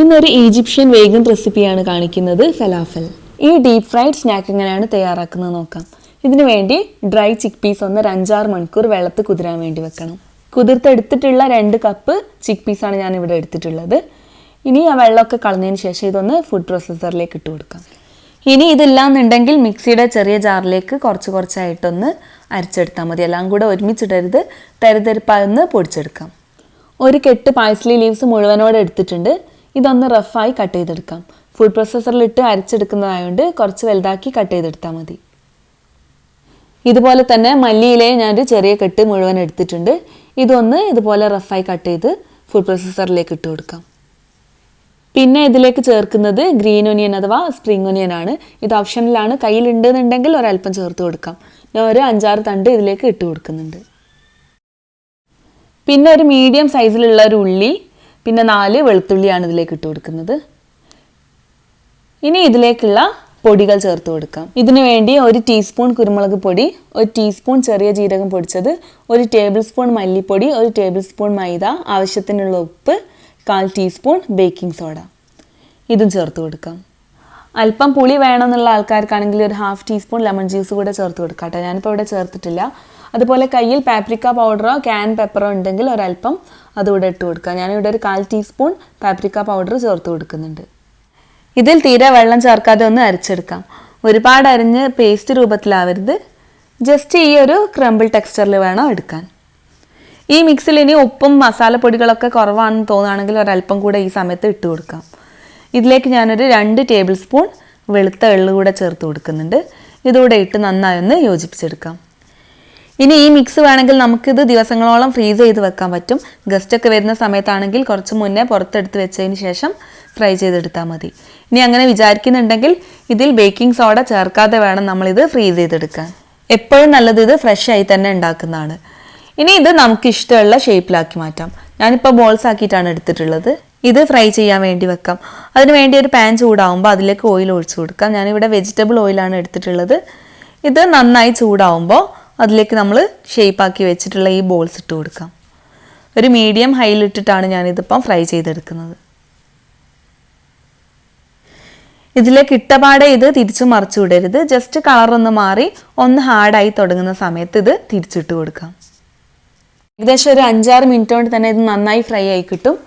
ഇന്നൊരു Egyptian vegan റെസിപ്പിയാണ് കാണിക്കുന്നത് ഫലാഫൽ. ഈ ഡീപ് ഫ്രൈഡ് സ്നാക്ക് എങ്ങനെയാണ് തയ്യാറാക്കുന്നത് നോക്കാം. ഇതിനു വേണ്ടി ഡ്രൈ ചിക്ക് പീസ് ഒന്ന് ഒരു അഞ്ചാറ് മണിക്കൂർ വെള്ളത്തിൽ കുതിരാൻ വേണ്ടി വെക്കണം. കുതിർത്തെടുത്തിട്ടുള്ള രണ്ട് കപ്പ് ചിക്ക് പീസാണ് ഞാൻ ഇവിടെ എടുത്തിട്ടുള്ളത്. ഇനി ആ വെള്ളമൊക്കെ കളഞ്ഞതിന് ശേഷം ഇതൊന്ന് ഫുഡ് പ്രോസസ്സറിലേക്ക് ഇട്ട് കൊടുക്കാം. ഇനി ഇതില്ലാന്നുണ്ടെങ്കിൽ മിക്സിയുടെ ചെറിയ ജാറിലേക്ക് കുറച്ച് കുറച്ചായിട്ടൊന്ന് അരച്ചെടുത്താൽ മതി. എല്ലാം കൂടെ ഒരുമിച്ചിടരുത്. തരിതരിപ്പാന്ന് പൊടിച്ചെടുക്കാം. ഒരു കെട്ട് പാഴ്സലി ലീവ്സ് മുഴുവനോടെ എടുത്തിട്ടുണ്ട്. ഇതൊന്ന് റഫായി കട്ട് ചെയ്തെടുക്കാം. ഫുഡ് പ്രോസസ്സറിലിട്ട് അരച്ചെടുക്കുന്നതായതുകൊണ്ട് കുറച്ച് വലുതാക്കി കട്ട് ചെയ്തെടുത്താൽ മതി. ഇതുപോലെ തന്നെ മല്ലിയിലെ ഞാനൊരു ചെറിയ കെട്ട് മുഴുവൻ എടുത്തിട്ടുണ്ട്. ഇതൊന്ന് ഇതുപോലെ റഫായി കട്ട് ചെയ്ത് ഫുഡ് പ്രോസസ്സറിലേക്ക് ഇട്ട് കൊടുക്കാം. പിന്നെ ഇതിലേക്ക് ചേർക്കുന്നത് ഗ്രീൻ ഒനിയൻ അഥവാ സ്പ്രിംഗ് ഒനിയൻ ആണ്. ഇത് ഓപ്ഷനിലാണ് കയ്യിലുണ്ടെന്നുണ്ടെങ്കിൽ ഒരല്പം ചേർത്ത് കൊടുക്കാം. ഞാൻ ഒരു അഞ്ചാറ് തണ്ട് ഇതിലേക്ക് ഇട്ട് കൊടുക്കുന്നുണ്ട്. പിന്നെ ഒരു മീഡിയം സൈസിലുള്ള ഒരു ഉള്ളി പിന്നെ നാല് വെളുത്തുള്ളിയാണ് ഇതിലേക്ക് ഇട്ട് കൊടുക്കുന്നത്. ഇനി ഇതിലേക്കുള്ള പൊടികൾ ചേർത്ത് കൊടുക്കാം. ഇതിനു വേണ്ടി ഒരു ടീസ്പൂൺ കുരുമുളക് പൊടി ഒരു ടീസ്പൂൺ ചെറിയ ജീരകം പൊടിച്ചത് ഒരു ടേബിൾ സ്പൂൺ മല്ലിപ്പൊടി ഒരു ടേബിൾ സ്പൂൺ മൈദ ആവശ്യത്തിനുള്ള ഉപ്പ് കാൽ ടീസ്പൂൺ ബേക്കിംഗ് സോഡ ഇതും ചേർത്ത് കൊടുക്കാം. അല്പം പുളി വേണമെന്നുള്ള ആൾക്കാർക്കാണെങ്കിൽ ഒരു ഹാഫ് ടീസ്പൂൺ ലെമൺ ജ്യൂസ് കൂടെ ചേർത്ത് കൊടുക്കാം കേട്ടോ ഞാനിപ്പോൾ ഇവിടെ ചേർത്തിട്ടില്ല. അതുപോലെ കയ്യിൽ പാപ്രിക്ക പൗഡറോ ക്യാൻ പെപ്പറോ ഉണ്ടെങ്കിൽ ഒരല്പം അതുകൂടെ ഇട്ട് കൊടുക്കുക ഞാനിവിടെ ഒരു കാൽ ടീസ്പൂൺ പാപ്രിക്ക പൗഡർ ചേർത്ത് കൊടുക്കുന്നുണ്ട്. ഇതിൽ തീരെ വെള്ളം ചേർക്കാതെ ഒന്ന് അരച്ചെടുക്കാം. ഒരുപാട് അരിഞ്ഞ് പേസ്റ്റ് രൂപത്തിലാവരുത്. ജസ്റ്റ് ഈ ഒരു ക്രംബിൾ ടെക്സ്ചറിൽ വേണം എടുക്കാൻ. ഈ മിക്സിൽ ഇനി ഉപ്പും മസാലപ്പൊടികളൊക്കെ കുറവാണെന്ന് തോന്നുകയാണെങ്കിൽ ഒരല്പം കൂടെ ഈ സമയത്ത് ഇട്ട് കൊടുക്കാം. ഇതിലേക്ക് ഞാനൊരു രണ്ട് ടേബിൾ സ്പൂൺ വെളുത്ത എള്ളു കൂടെ ചേർത്ത് കൊടുക്കുന്നുണ്ട്. ഇതുകൂടെ ഇട്ട് നന്നായി ഒന്ന് യോജിപ്പിച്ചെടുക്കാം. ഇനി ഈ മിക്സ് വേണമെങ്കിൽ നമുക്കിത് ദിവസങ്ങളോളം ഫ്രീസ് ചെയ്ത് വെക്കാൻ പറ്റും. ഗസ്റ്റൊക്കെ വരുന്ന സമയത്താണെങ്കിൽ കുറച്ച് മുന്നേ പുറത്തെടുത്ത് വെച്ചതിന് ശേഷം ഫ്രൈ ചെയ്തെടുത്താൽ മതി. ഇനി അങ്ങനെ വിചാരിക്കുന്നുണ്ടെങ്കിൽ ഇതിൽ ബേക്കിംഗ് സോഡ ചേർക്കാതെ വേണം നമ്മളിത് ഫ്രീസ് ചെയ്തെടുക്കാൻ. എപ്പോഴും നല്ലത് ഇത് ഫ്രഷ് ആയി തന്നെ ഉണ്ടാക്കുന്നതാണ്. ഇനി ഇത് നമുക്ക് ഇഷ്ടമുള്ള ഷേപ്പിലാക്കി മാറ്റാം. ഞാനിപ്പോൾ ബോൾസ് ആക്കിയിട്ടാണ് എടുത്തിട്ടുള്ളത്. ഇത് ഫ്രൈ ചെയ്യാൻ വേണ്ടി വെക്കാം. അതിന് വേണ്ടി ഒരു പാൻ ചൂടാവുമ്പോൾ അതിലേക്ക് ഓയിൽ ഒഴിച്ചു കൊടുക്കാം. ഞാനിവിടെ വെജിറ്റബിൾ ഓയിലാണ് എടുത്തിട്ടുള്ളത്. ഇത് നന്നായി ചൂടാവുമ്പോൾ അതിലേക്ക് നമ്മൾ ഷേപ്പാക്കി വെച്ചിട്ടുള്ള ഈ ബോൾസ് ഇട്ട് കൊടുക്കാം. ഒരു മീഡിയം ഹൈയിലിട്ടിട്ടാണ് ഞാനിതിപ്പം ഫ്രൈ ചെയ്തെടുക്കുന്നത്. ഇതിലേക്ക് ഇട്ടപാടെ ഇത് തിരിച്ചു മറിച്ചു വിടരുത്. ജസ്റ്റ് കളറൊന്ന് മാറി ഒന്ന് ഹാർഡായി തുടങ്ങുന്ന സമയത്ത് ഇത് തിരിച്ചിട്ട് കൊടുക്കാം. ഏകദേശം ഒരു അഞ്ചാറ് മിനിറ്റ് കൊണ്ട് തന്നെ ഇത് നന്നായി ഫ്രൈ ആയി കിട്ടും.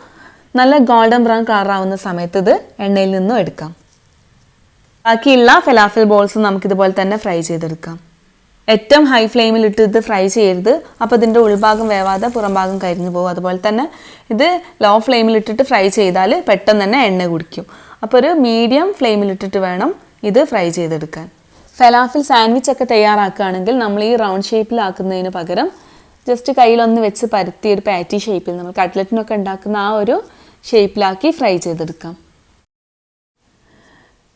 നല്ല ഗോൾഡൻ ബ്രൗൺ കളർ ആവുന്ന സമയത്ത് ഇത് എണ്ണയിൽ നിന്നും എടുക്കാം. ബാക്കിയുള്ള ഫലാഫൽ ബോൾസ് നമുക്കിതുപോലെ തന്നെ ഫ്രൈ ചെയ്തെടുക്കാം. ഏറ്റവും ഹൈ ഫ്ലെയിമിൽ ഇട്ട് ഇത് ഫ്രൈ ചെയ്യരുത്. അപ്പോൾ ഇതിന്റെ ഉൾഭാഗം വേവാതെ പുറംഭാഗം കരിഞ്ഞു പോകും. അതുപോലെ തന്നെ ഇത് ലോ ഫ്ലെയിമിൽ ഇട്ടിട്ട് ഫ്രൈ ചെയ്താൽ പെട്ടെന്ന് തന്നെ എണ്ണ കുടിക്കും. അപ്പോൾ ഒരു മീഡിയം ഫ്ലെയിമിൽ ഇട്ടിട്ട് വേണം ഇത് ഫ്രൈ ചെയ്തെടുക്കാൻ. ഫലാഫിൽ സാൻഡ്വിച്ച് ഒക്കെ തയ്യാറാക്കുകയാണെങ്കിൽ നമ്മൾ ഈ റൗണ്ട് ഷേപ്പിലാക്കുന്നതിന് പകരം ജസ്റ്റ് കയ്യിലൊന്ന് വെച്ച് പരത്തി ഒരു പാറ്റി ഷേപ്പിൽ നമ്മൾ കട്ട്ലറ്റിനൊക്കെ ഉണ്ടാക്കുന്ന ആ ഒരു ഷേപ്പിലാക്കി ഫ്രൈ ചെയ്തെടുക്കാം.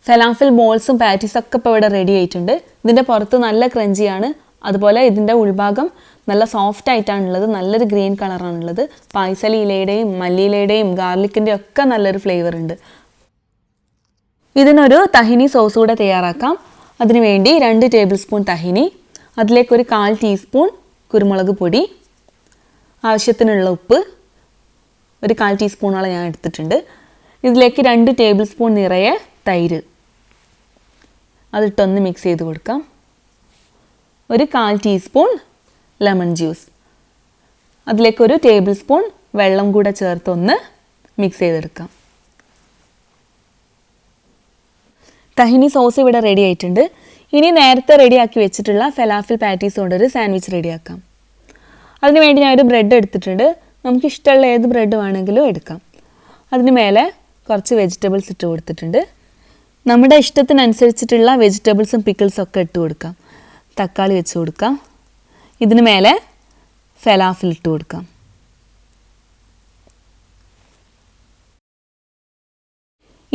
ഫലാഫിൽ ബോൾസും പാറ്റീസും ഒക്കെ ഇപ്പോൾ ഇവിടെ റെഡി ആയിട്ടുണ്ട്. ഇതിന്റെ പുറത്ത് നല്ല ക്രഞ്ചിയാണ്. അതുപോലെ ഇതിന്റെ ഉൾഭാഗം നല്ല സോഫ്റ്റ് ആയിട്ടാണുള്ളത്. നല്ലൊരു ഗ്രീൻ കളറാണുള്ളത്. ഇലയുടെയും മല്ലിയിലയുടെയും ഗാർലിക്കിന്റെയും ഒക്കെ നല്ലൊരു ഫ്ലേവർ ഉണ്ട്. ഇതിനൊരു തഹിനി സോസ് കൂടെ തയ്യാറാക്കാം. അതിനുവേണ്ടി രണ്ട് ടേബിൾ സ്പൂൺ തഹിനി അതിലേക്കൊരു കാൽ ടീസ്പൂൺ കുരുമുളക് പൊടി ആവശ്യത്തിനുള്ള ഉപ്പ് ഒരു കാൽ ടീസ്പൂണോളം ഞാൻ എടുത്തിട്ടുണ്ട്. ഇതിലേക്ക് രണ്ട് ടേബിൾ സ്പൂൺ നിറയെ തൈര്. അതിട്ടൊന്ന് മിക്സ് ചെയ്ത് കൊടുക്കാം. ഒരു കാൽ ടീസ്പൂൺ ലെമൺ ജ്യൂസ് അതിലേക്ക് ഒരു ടേബിൾ സ്പൂൺ വെള്ളം കൂടെ ചേർത്തൊന്ന് മിക്സ് ചെയ്തെടുക്കാം. തഹിനി സോസ് ഇവിടെ റെഡി ആയിട്ടുണ്ട്. ഇനി നേരത്തെ റെഡിയാക്കി വെച്ചിട്ടുള്ള ഫെലാഫിൽ പാറ്റീസ് കൊണ്ടൊരു സാൻഡ്വിച്ച് റെഡിയാക്കാം അതിനുവേണ്ടി ഞാൻ ഒരു ബ്രെഡ് എടുത്തിട്ടുണ്ട്. നമുക്ക് ഇഷ്ടമുള്ള ഏത് ബ്രെഡ് വേണമെങ്കിലും എടുക്കാം. അതിന് മേലെ കുറച്ച് വെജിറ്റബിൾസ് ഇട്ട് കൊടുത്തിട്ടുണ്ട്. നമ്മുടെ ഇഷ്ടത്തിനനുസരിച്ചിട്ടുള്ള വെജിറ്റബിൾസും പിക്കിൾസും ഒക്കെ ഇട്ട് കൊടുക്കാം. തക്കാളി വെച്ച് കൊടുക്കാം. ഇതിന് മേലെ ഫലാഫിൽ ഇട്ട് കൊടുക്കാം.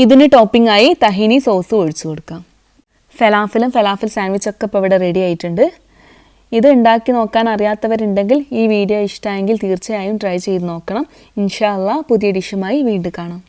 ഇതിന് ടോപ്പിംഗ് ആയി തഹിനി സോസ് ഒഴിച്ചു കൊടുക്കാം. ഫലാഫിലും ഫലാഫിൽ സാൻഡ്വിച്ചൊക്കെ ഇപ്പോൾ ഇവിടെ റെഡി ആയിട്ടുണ്ട്. ഇത് ഉണ്ടാക്കി നോക്കാൻ അറിയാത്തവരുണ്ടെങ്കിൽ ഈ വീഡിയോ ഇഷ്ടമായെങ്കിൽ തീർച്ചയായും ട്രൈ ചെയ്ത് നോക്കണം. ഇൻഷാല്ല പുതിയ ഡിഷുമായി വീണ്ടും കാണാം.